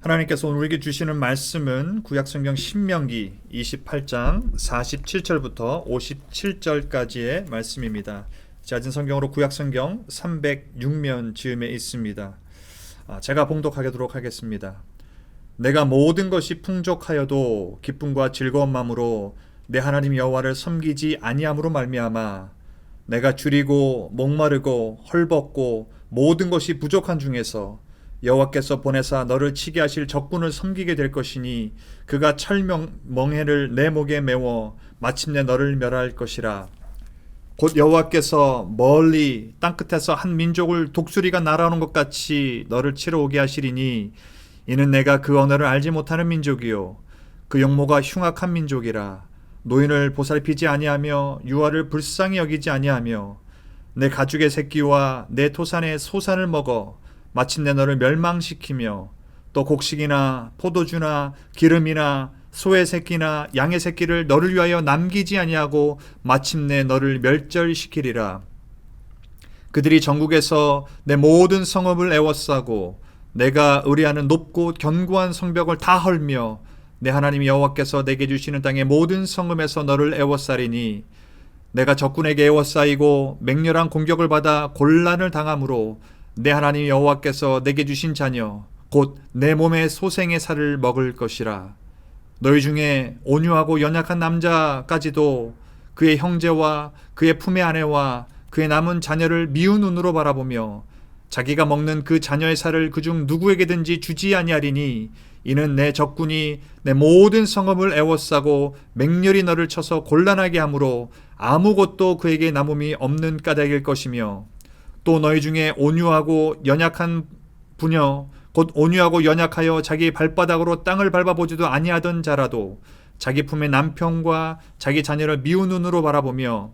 하나님께서 오늘 우리에게 주시는 말씀은 구약성경 신명기 28장 47절부터 57절까지의 말씀입니다. 잦은 성경으로 구약성경 306면 즈음에 있습니다. 아, 제가 봉독하도록 하겠습니다. 내가 모든 것이 풍족하여도 기쁨과 즐거운 마음으로 내 하나님 여호와를 섬기지 아니함으로 말미암아 내가 줄이고 목마르고 헐벗고 모든 것이 부족한 중에서 여호와께서 보내사 너를 치게 하실 적군을 섬기게 될 것이니 그가 철명 멍해를 내 목에 메워 마침내 너를 멸할 것이라. 곧 여호와께서 멀리 땅 끝에서 한 민족을 독수리가 날아오는 것 같이 너를 치러 오게 하시리니 이는 내가 그 언어를 알지 못하는 민족이요. 그 용모가 흉악한 민족이라. 노인을 보살피지 아니하며 유아를 불쌍히 여기지 아니하며 내 가죽의 새끼와 내 토산의 소산을 먹어 마침내 너를 멸망시키며 또 곡식이나 포도주나 기름이나 소의 새끼나 양의 새끼를 너를 위하여 남기지 아니하고 마침내 너를 멸절시키리라. 그들이 전국에서 내 모든 성읍을 애워싸고 내가 의뢰하는 높고 견고한 성벽을 다 헐며 내 하나님 여호와께서 내게 주시는 땅의 모든 성읍에서 너를 애워싸리니 내가 적군에게 애워싸이고 맹렬한 공격을 받아 곤란을 당함으로 내 하나님 여호와께서 내게 주신 자녀 곧 내 몸의 소생의 살을 먹을 것이라. 너희 중에 온유하고 연약한 남자까지도 그의 형제와 그의 품의 아내와 그의 남은 자녀를 미운 눈으로 바라보며 자기가 먹는 그 자녀의 살을 그중 누구에게든지 주지 아니하리니 이는 내 적군이 내 모든 성읍을 애워싸고 맹렬히 너를 쳐서 곤란하게 하므로 아무것도 그에게 남음이 없는 까닭일 것이며 또 너희 중에 온유하고 연약한 부녀 곧 온유하고 연약하여 자기 발바닥으로 땅을 밟아보지도 아니하던 자라도 자기 품의 남편과 자기 자녀를 미운 눈으로 바라보며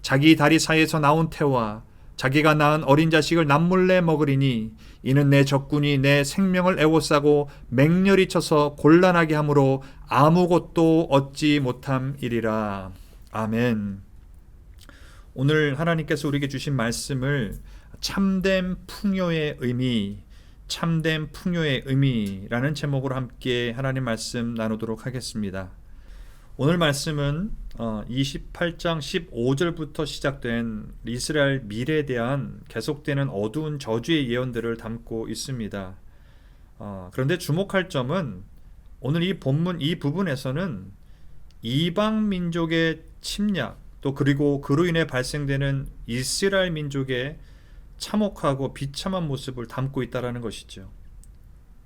자기 다리 사이에서 나온 태와 자기가 낳은 어린 자식을 남몰래 먹으리니 이는 내 적군이 내 생명을 애워싸고 맹렬히 쳐서 곤란하게 함으로 아무것도 얻지 못함이리라. 아멘. 오늘 하나님께서 우리에게 주신 말씀을 참된 풍요의 의미, 참된 풍요의 의미라는 제목으로 함께 하나님 말씀 나누도록 하겠습니다. 오늘 말씀은 28장 15절부터 시작된 이스라엘 미래에 대한 계속되는 어두운 저주의 예언들을 담고 있습니다. 어, 그런데 주목할 점은 오늘 이 본문 이 부분에서는 이방 민족의 침략 또 그리고 그로 인해 발생되는 이스라엘 민족의 참혹하고 비참한 모습을 담고 있다라는 것이죠.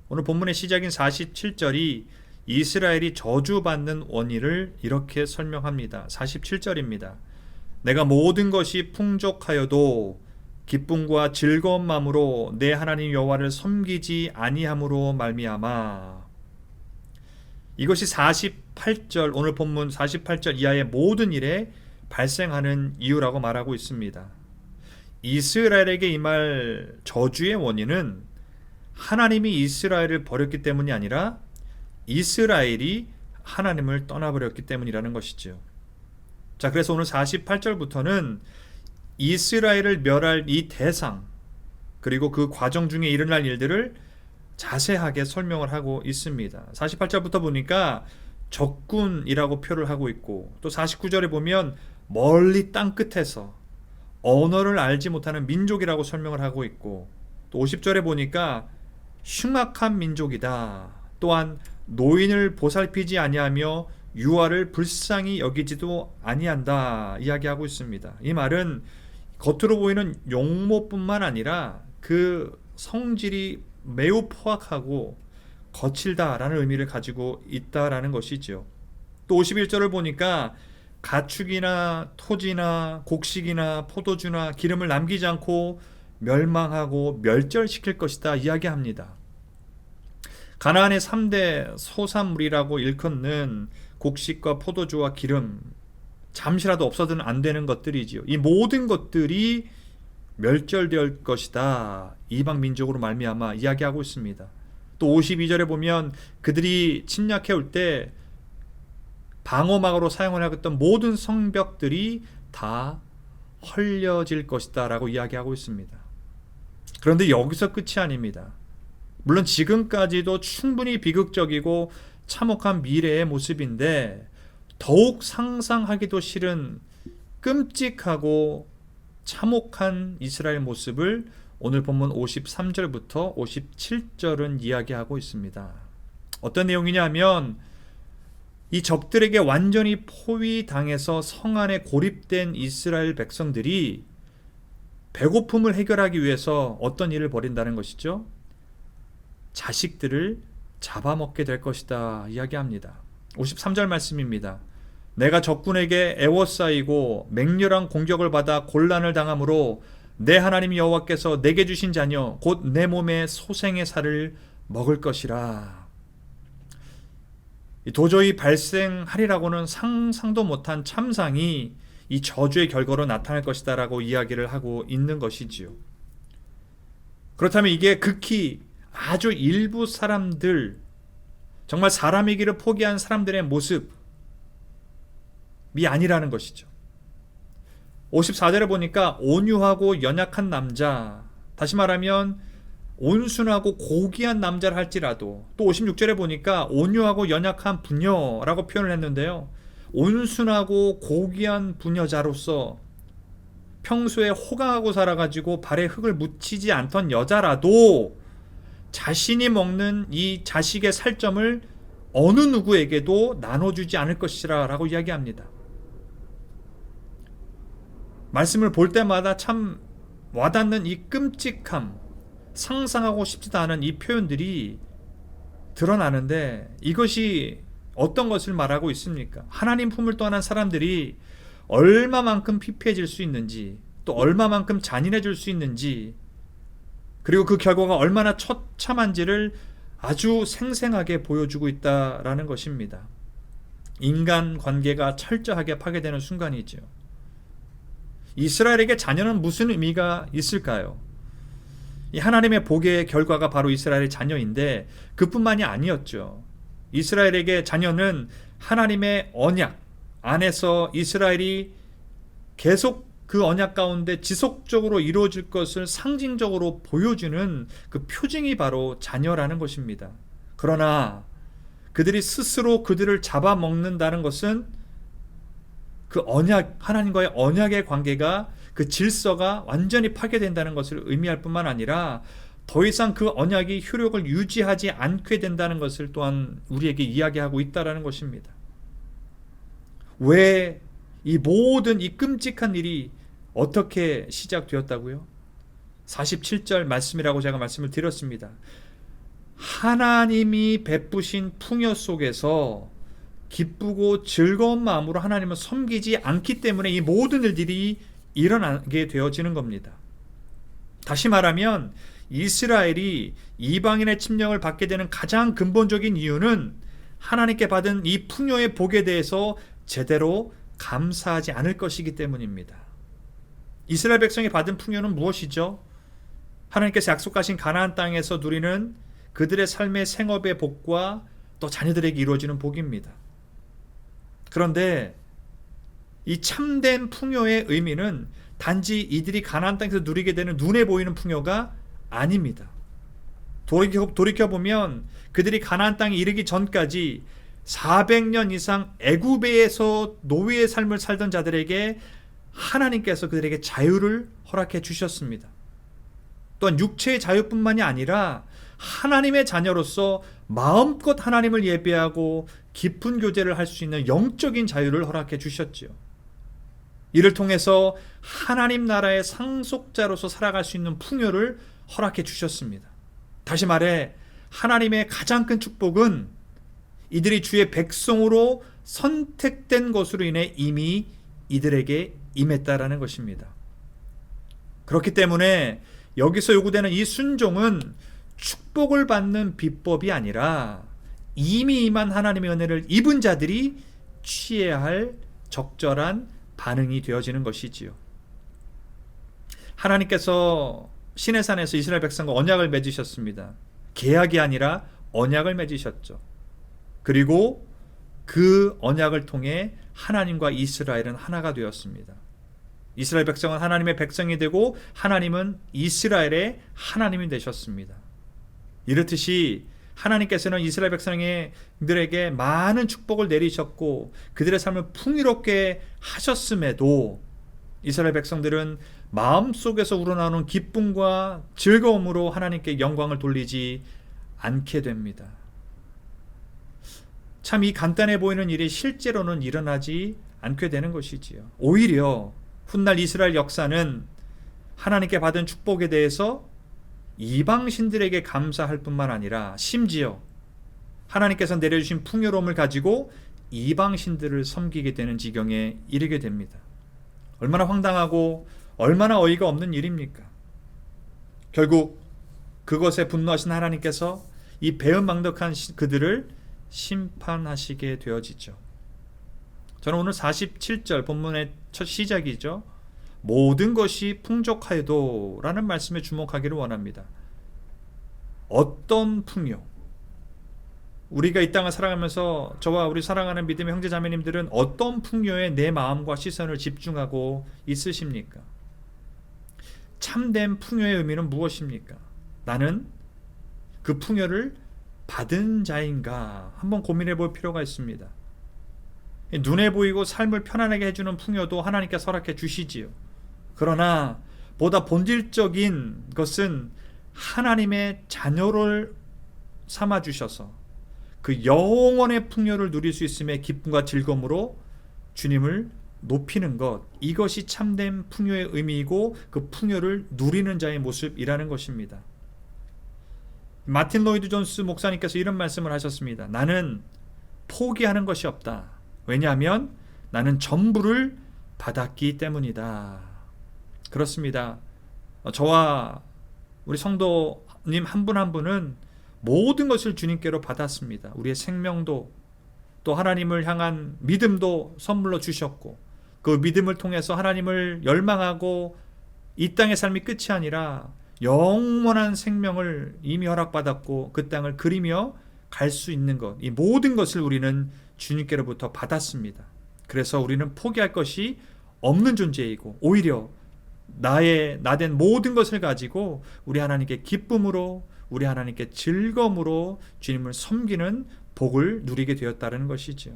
오늘 본문의 시작인 47절이 이스라엘이 저주받는 원인을 이렇게 설명합니다. 47절입니다. 내가 모든 것이 풍족하여도 기쁨과 즐거운 마음으로 내 하나님 여호와를 섬기지 아니함으로 말미암아 이것이 48절 오늘 본문 48절 이하의 모든 일에 발생하는 이유라고 말하고 있습니다. 이스라엘에게 임할 저주의 원인은 하나님이 이스라엘을 버렸기 때문이 아니라 이스라엘이 하나님을 떠나버렸기 때문이라는 것이죠. 자, 그래서 오늘 48절부터는 이스라엘을 멸할 이 대상, 그리고 그 과정 중에 일어날 일들을 자세하게 설명을 하고 있습니다. 48절부터 보니까 적군이라고 표를 하고 있고, 또 49절에 보면 멀리 땅 끝에서 언어를 알지 못하는 민족이라고 설명을 하고 있고, 또 50절에 보니까 흉악한 민족이다. 또한 노인을 보살피지 아니하며 유아를 불쌍히 여기지도 아니한다 이야기하고 있습니다. 이 말은 겉으로 보이는 용모뿐만 아니라 그 성질이 매우 포악하고 거칠다라는 의미를 가지고 있다라는 것이죠. 또 51절을 보니까 가축이나 토지나 곡식이나 포도주나 기름을 남기지 않고 멸망하고 멸절시킬 것이다 이야기합니다. 가나안의 3대 소산물이라고 일컫는 곡식과 포도주와 기름 잠시라도 없어서는 안 되는 것들이지요. 이 모든 것들이 멸절될 것이다. 이방 민족으로 말미암아 이야기하고 있습니다. 또 52절에 보면 그들이 침략해 올 때 방어막으로 사용을 하겠던 모든 성벽들이 다 헐려질 것이다 라고 이야기하고 있습니다. 그런데 여기서 끝이 아닙니다. 물론 지금까지도 충분히 비극적이고 참혹한 미래의 모습인데 더욱 상상하기도 싫은 끔찍하고 참혹한 이스라엘 모습을 오늘 본문 53절부터 57절은 이야기하고 있습니다. 어떤 내용이냐면 이 적들에게 완전히 포위당해서 성 안에 고립된 이스라엘 백성들이 배고픔을 해결하기 위해서 어떤 일을 벌인다는 것이죠? 자식들을 잡아먹게 될 것이다 이야기합니다. 53절 말씀입니다. 내가 적군에게 애워싸이고 맹렬한 공격을 받아 곤란을 당함으로 내 하나님 여호와께서 내게 주신 자녀 곧 내 몸의 소생의 살을 먹을 것이라. 도저히 발생하리라고는 상상도 못한 참상이 이 저주의 결과로 나타날 것이다라고 이야기를 하고 있는 것이지요. 그렇다면 이게 극히 아주 일부 사람들 정말 사람이기를 포기한 사람들의 모습이 아니라는 것이죠. 54절에 보니까 온유하고 연약한 남자, 다시 말하면 온순하고 고귀한 남자를 할지라도 또 56절에 보니까 온유하고 연약한 부녀라고 표현을 했는데요. 온순하고 고귀한 부녀자로서 평소에 호강하고 살아가지고 발에 흙을 묻히지 않던 여자라도 자신이 먹는 이 자식의 살점을 어느 누구에게도 나눠주지 않을 것이라 라고 이야기합니다. 말씀을 볼 때마다 참 와닿는 이 끔찍함, 상상하고 싶지도 않은 이 표현들이 드러나는데 이것이 어떤 것을 말하고 있습니까? 하나님 품을 떠난 사람들이 얼마만큼 피폐해질 수 있는지, 또 얼마만큼 잔인해질 수 있는지, 그리고 그 결과가 얼마나 처참한지를 아주 생생하게 보여주고 있다라는 것입니다. 인간 관계가 철저하게 파괴되는 순간이죠. 이스라엘에게 자녀는 무슨 의미가 있을까요? 이 하나님의 복의 결과가 바로 이스라엘의 자녀인데 그뿐만이 아니었죠. 이스라엘에게 자녀는 하나님의 언약 안에서 이스라엘이 계속 그 언약 가운데 지속적으로 이루어질 것을 상징적으로 보여주는 그 표징이 바로 자녀라는 것입니다. 그러나 그들이 스스로 그들을 잡아먹는다는 것은 그 언약, 하나님과의 언약의 관계가 그 질서가 완전히 파괴된다는 것을 의미할 뿐만 아니라 더 이상 그 언약이 효력을 유지하지 않게 된다는 것을 또한 우리에게 이야기하고 있다라는 것입니다. 왜 이 모든 이 끔찍한 일이 어떻게 시작되었다고요? 47절 말씀이라고 제가 말씀을 드렸습니다. 하나님이 베푸신 풍요 속에서 기쁘고 즐거운 마음으로 하나님을 섬기지 않기 때문에 이 모든 일들이 일어나게 되어지는 겁니다. 다시 말하면 이스라엘이 이방인의 침략을 받게 되는 가장 근본적인 이유는 하나님께 받은 이 풍요의 복에 대해서 제대로 감사하지 않을 것이기 때문입니다. 이스라엘 백성이 받은 풍요는 무엇이죠? 하나님께서 약속하신 가나안 땅에서 누리는 그들의 삶의 생업의 복과 또 자녀들에게 이루어지는 복입니다. 그런데 이 참된 풍요의 의미는 단지 이들이 가나안 땅에서 누리게 되는 눈에 보이는 풍요가 아닙니다. 돌이켜, 보면 그들이 가나안 땅에 이르기 전까지 400년 이상 애굽에서 노예의 삶을 살던 자들에게 하나님께서 그들에게 자유를 허락해 주셨습니다. 또한 육체의 자유뿐만이 아니라 하나님의 자녀로서 마음껏 하나님을 예배하고 깊은 교제를 할 수 있는 영적인 자유를 허락해 주셨지요. 이를 통해서 하나님 나라의 상속자로서 살아갈 수 있는 풍요를 허락해 주셨습니다. 다시 말해 하나님의 가장 큰 축복은 이들이 주의 백성으로 선택된 것으로 인해 이미 이들에게 임했다라는 것입니다. 그렇기 때문에 여기서 요구되는 이 순종은 축복을 받는 비법이 아니라 이미 임한 하나님의 은혜를 입은 자들이 취해야 할 적절한 반응이 되어지는 것이지요. 하나님께서 신의 산에서 이스라엘 백성과 언약을 맺으셨습니다. 계약이 아니라 언약을 맺으셨죠. 그리고 그 언약을 통해 하나님과 이스라엘은 하나가 되었습니다. 이스라엘 백성은 하나님의 백성이 되고 하나님은 이스라엘의 하나님이 되셨습니다. 이렇듯이 하나님께서는 이스라엘 백성들에게 많은 축복을 내리셨고 그들의 삶을 풍요롭게 하셨음에도 이스라엘 백성들은 마음속에서 우러나오는 기쁨과 즐거움으로 하나님께 영광을 돌리지 않게 됩니다. 참 이 간단해 보이는 일이 실제로는 일어나지 않게 되는 것이지요. 오히려 훗날 이스라엘 역사는 하나님께 받은 축복에 대해서 이방 신들에게 감사할 뿐만 아니라 심지어 하나님께서 내려주신 풍요로움을 가지고 이방 신들을 섬기게 되는 지경에 이르게 됩니다. 얼마나 황당하고 얼마나 어이가 없는 일입니까? 결국 그것에 분노하신 하나님께서 이 배은망덕한 그들을 심판하시게 되어지죠. 저는 오늘 47절 본문의 첫 시작이죠. 모든 것이 풍족하여도 라는 말씀에 주목하기를 원합니다. 어떤 풍요? 우리가 이 땅을 살아가면서 저와 우리 사랑하는 믿음의 형제 자매님들은 어떤 풍요에 내 마음과 시선을 집중하고 있으십니까? 참된 풍요의 의미는 무엇입니까? 나는 그 풍요를 받은 자인가 한번 고민해 볼 필요가 있습니다. 눈에 보이고 삶을 편안하게 해주는 풍요도 하나님께 허락해 주시지요. 그러나 보다 본질적인 것은 하나님의 자녀를 삼아 주셔서 그 영원의 풍요를 누릴 수 있음의 기쁨과 즐거움으로 주님을 높이는 것 이것이 참된 풍요의 의미이고 그 풍요를 누리는 자의 모습이라는 것입니다. 마틴 로이드 존스 목사님께서 이런 말씀을 하셨습니다. 나는 포기하는 것이 없다. 왜냐하면 나는 전부를 받았기 때문이다. 그렇습니다. 어, 저와 우리 성도님 한분한 분은 모든 것을 주님께로 받았습니다. 우리의 생명도 또 하나님을 향한 믿음도 선물로 주셨고 그 믿음을 통해서 하나님을 열망하고 이 땅의 삶이 끝이 아니라 영원한 생명을 이미 허락받았고 그 땅을 그리며 갈 수 있는 것, 이 모든 것을 우리는 주님께로부터 받았습니다. 그래서 우리는 포기할 것이 없는 존재이고 오히려 나의 나된 모든 것을 가지고 우리 하나님께 기쁨으로 우리 하나님께 즐거움으로 주님을 섬기는 복을 누리게 되었다는 것이지요.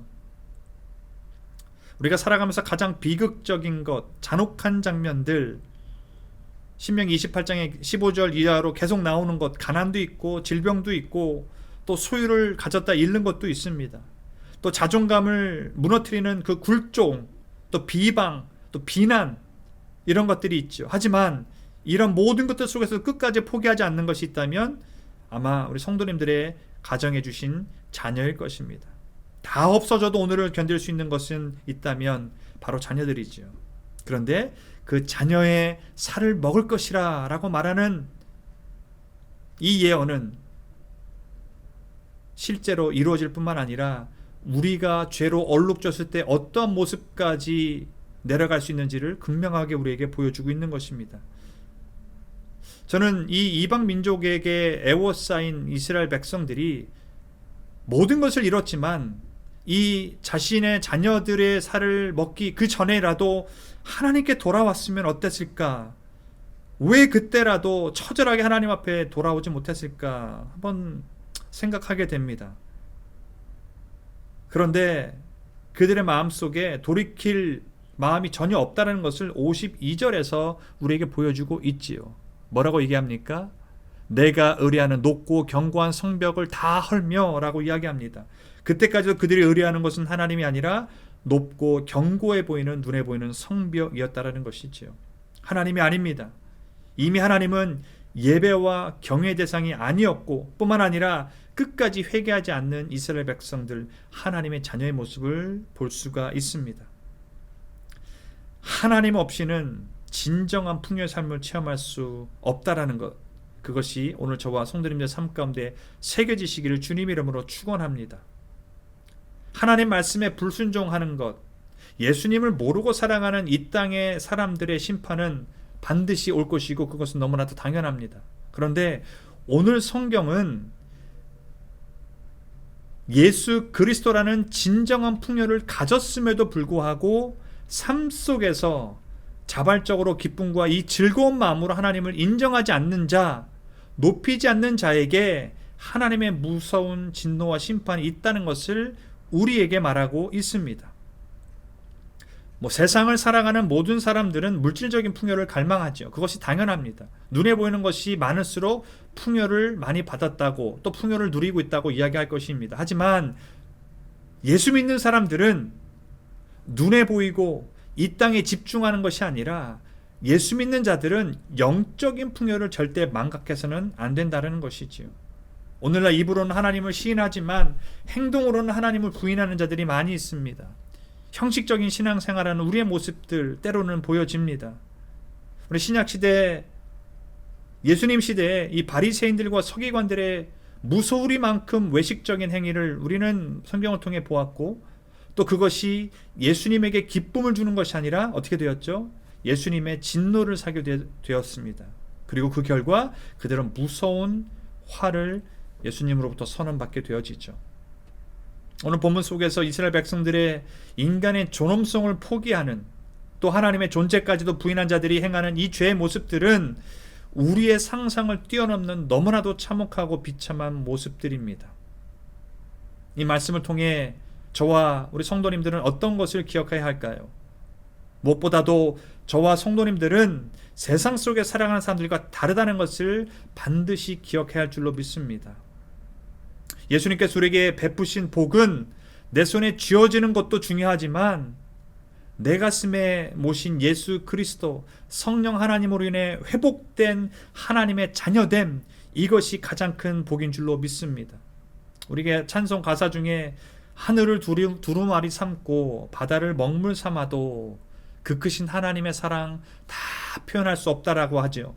우리가 살아가면서 가장 비극적인 것, 잔혹한 장면들 신명기 28장의 15절 이하로 계속 나오는 것, 가난도 있고 질병도 있고 또 소유를 가졌다 잃는 것도 있습니다. 또 자존감을 무너뜨리는 그 굴종, 또 비방, 또 비난 이런 것들이 있죠. 하지만 이런 모든 것들 속에서 끝까지 포기하지 않는 것이 있다면 아마 우리 성도님들의 가정해 주신 자녀일 것입니다. 다 없어져도 오늘을 견딜 수 있는 것은 있다면 바로 자녀들이지요. 그런데 그 자녀의 살을 먹을 것이라 라고 말하는 이 예언은 실제로 이루어질 뿐만 아니라 우리가 죄로 얼룩졌을 때 어떤 모습까지 내려갈 수 있는지를 극명하게 우리에게 보여주고 있는 것입니다. 저는 이 이방 민족에게 애워싸인 이스라엘 백성들이 모든 것을 잃었지만 이 자신의 자녀들의 살을 먹기 그 전에라도 하나님께 돌아왔으면 어땠을까? 왜 그때라도 처절하게 하나님 앞에 돌아오지 못했을까? 한번 생각하게 됩니다. 그런데 그들의 마음 속에 돌이킬 마음이 전혀 없다는 것을 52절에서 우리에게 보여주고 있지요. 뭐라고 얘기합니까? 내가 의뢰하는 높고 견고한 성벽을 다 헐며라고 이야기합니다. 그때까지도 그들이 의뢰하는 것은 하나님이 아니라 높고 견고해 보이는 눈에 보이는 성벽이었다라는 것이지요. 하나님이 아닙니다. 이미 하나님은 예배와 경외 대상이 아니었고 뿐만 아니라 끝까지 회개하지 않는 이스라엘 백성들 하나님의 자녀의 모습을 볼 수가 있습니다. 하나님 없이는 진정한 풍요의 삶을 체험할 수 없다라는 것. 그것이 오늘 저와 성도님들 삶 가운데 새겨지시기를 주님 이름으로 축원합니다. 하나님 말씀에 불순종하는 것, 예수님을 모르고 사랑하는 이 땅의 사람들의 심판은 반드시 올 것이고 그것은 너무나도 당연합니다. 그런데 오늘 성경은 예수 그리스도라는 진정한 풍요를 가졌음에도 불구하고 삶 속에서 자발적으로 기쁨과 이 즐거운 마음으로 하나님을 인정하지 않는 자, 높이지 않는 자에게 하나님의 무서운 진노와 심판이 있다는 것을 우리에게 말하고 있습니다. 뭐 세상을 살아가는 모든 사람들은 물질적인 풍요를 갈망하죠. 그것이 당연합니다. 눈에 보이는 것이 많을수록 풍요를 많이 받았다고 또 풍요를 누리고 있다고 이야기할 것입니다. 하지만 예수 믿는 사람들은 눈에 보이고 이 땅에 집중하는 것이 아니라 예수 믿는 자들은 영적인 풍요를 절대 망각해서는 안 된다는 것이지요. 오늘날 입으로는 하나님을 시인하지만 행동으로는 하나님을 부인하는 자들이 많이 있습니다. 형식적인 신앙생활하는 우리의 모습들 때로는 보여집니다. 우리 신약 시대 예수님 시대에 이 바리새인들과 서기관들의 무소리만큼 외식적인 행위를 우리는 성경을 통해 보았고 또 그것이 예수님에게 기쁨을 주는 것이 아니라 어떻게 되었죠? 예수님의 진노를 사게 되었습니다. 그리고 그 결과 그들은 무서운 화를 예수님으로부터 선언받게 되어지죠. 오늘 본문 속에서 이스라엘 백성들의 인간의 존엄성을 포기하는 또 하나님의 존재까지도 부인한 자들이 행하는 이 죄의 모습들은 우리의 상상을 뛰어넘는 너무나도 참혹하고 비참한 모습들입니다. 이 말씀을 통해 저와 우리 성도님들은 어떤 것을 기억해야 할까요? 무엇보다도 저와 성도님들은 세상 속에 살아가는 사람들과 다르다는 것을 반드시 기억해야 할 줄로 믿습니다. 예수님께서 우리에게 베푸신 복은 내 손에 쥐어지는 것도 중요하지만 내 가슴에 모신 예수 그리스도 성령 하나님으로 인해 회복된 하나님의 자녀됨 이것이 가장 큰 복인 줄로 믿습니다. 우리가 찬송 가사 중에 하늘을 두루, 두루마리 삼고 바다를 먹물 삼아도 그 크신 하나님의 사랑 다 표현할 수 없다라고 하죠.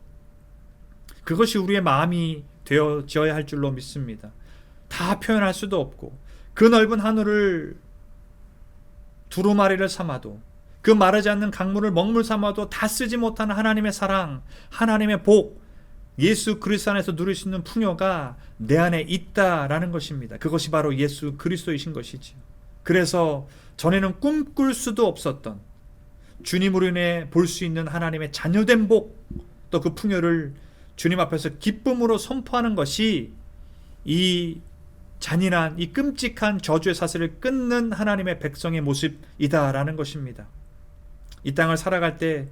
그것이 우리의 마음이 되어져야 할 줄로 믿습니다. 다 표현할 수도 없고 그 넓은 하늘을 두루마리를 삼아도 그 마르지 않는 강물을 먹물 삼아도 다 쓰지 못하는 하나님의 사랑, 하나님의 복, 예수 그리스도 안에서 누릴 수 있는 풍요가 내 안에 있다라는 것입니다. 그것이 바로 예수 그리스도이신 것이지. 그래서 전에는 꿈꿀 수도 없었던 주님으로 인해 볼 수 있는 하나님의 자녀된 복, 또 그 풍요를 주님 앞에서 기쁨으로 선포하는 것이 이 잔인한 이 끔찍한 저주의 사슬을 끊는 하나님의 백성의 모습이다라는 것입니다. 이 땅을 살아갈 때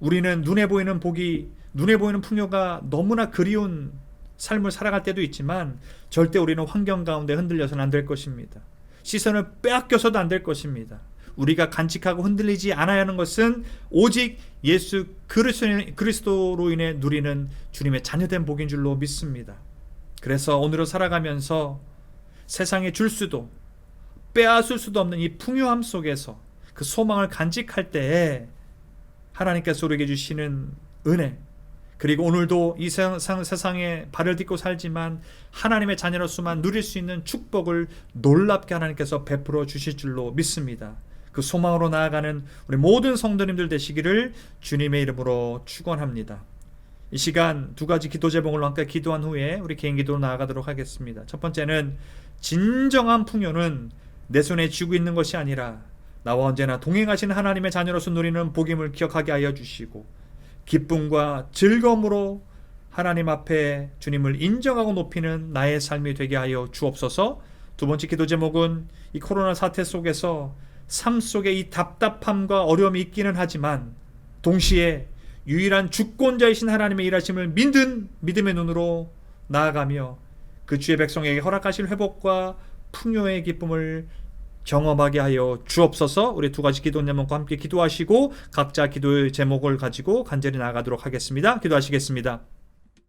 우리는 눈에 보이는 복이 눈에 보이는 풍요가 너무나 그리운 삶을 살아갈 때도 있지만 절대 우리는 환경 가운데 흔들려서는 안 될 것입니다. 시선을 빼앗겨서도 안 될 것입니다. 우리가 간직하고 흔들리지 않아야 하는 것은 오직 예수 그리스도로 인해 누리는 주님의 자녀된 복인 줄로 믿습니다. 그래서 오늘을 살아가면서 세상에 줄 수도 빼앗을 수도 없는 이 풍요함 속에서 그 소망을 간직할 때에 하나님께서 우리에게 주시는 은혜 그리고 오늘도 이 세상, 세상에 발을 딛고 살지만 하나님의 자녀로서만 누릴 수 있는 축복을 놀랍게 하나님께서 베풀어 주실 줄로 믿습니다. 그 소망으로 나아가는 우리 모든 성도님들 되시기를 주님의 이름으로 축원합니다. 이 시간 두 가지 기도 제목을 함께 기도한 후에 우리 개인 기도로 나아가도록 하겠습니다. 첫 번째는 진정한 풍요는 내 손에 쥐고 있는 것이 아니라 나와 언제나 동행하신 하나님의 자녀로서 누리는 복임을 기억하게 하여 주시고 기쁨과 즐거움으로 하나님 앞에 주님을 인정하고 높이는 나의 삶이 되게 하여 주옵소서. 두 번째 기도 제목은 이 코로나 사태 속에서 삶 속에 이 답답함과 어려움이 있기는 하지만 동시에 유일한 주권자이신 하나님의 일하심을 믿는 믿음의 눈으로 나아가며 그 주의 백성에게 허락하실 회복과 풍요의 기쁨을 경험하게 하여 주옵소서. 우리 두 가지 기도 제목과 함께 기도하시고 각자 기도의 제목을 가지고 간절히 나아가도록 하겠습니다. 기도하시겠습니다.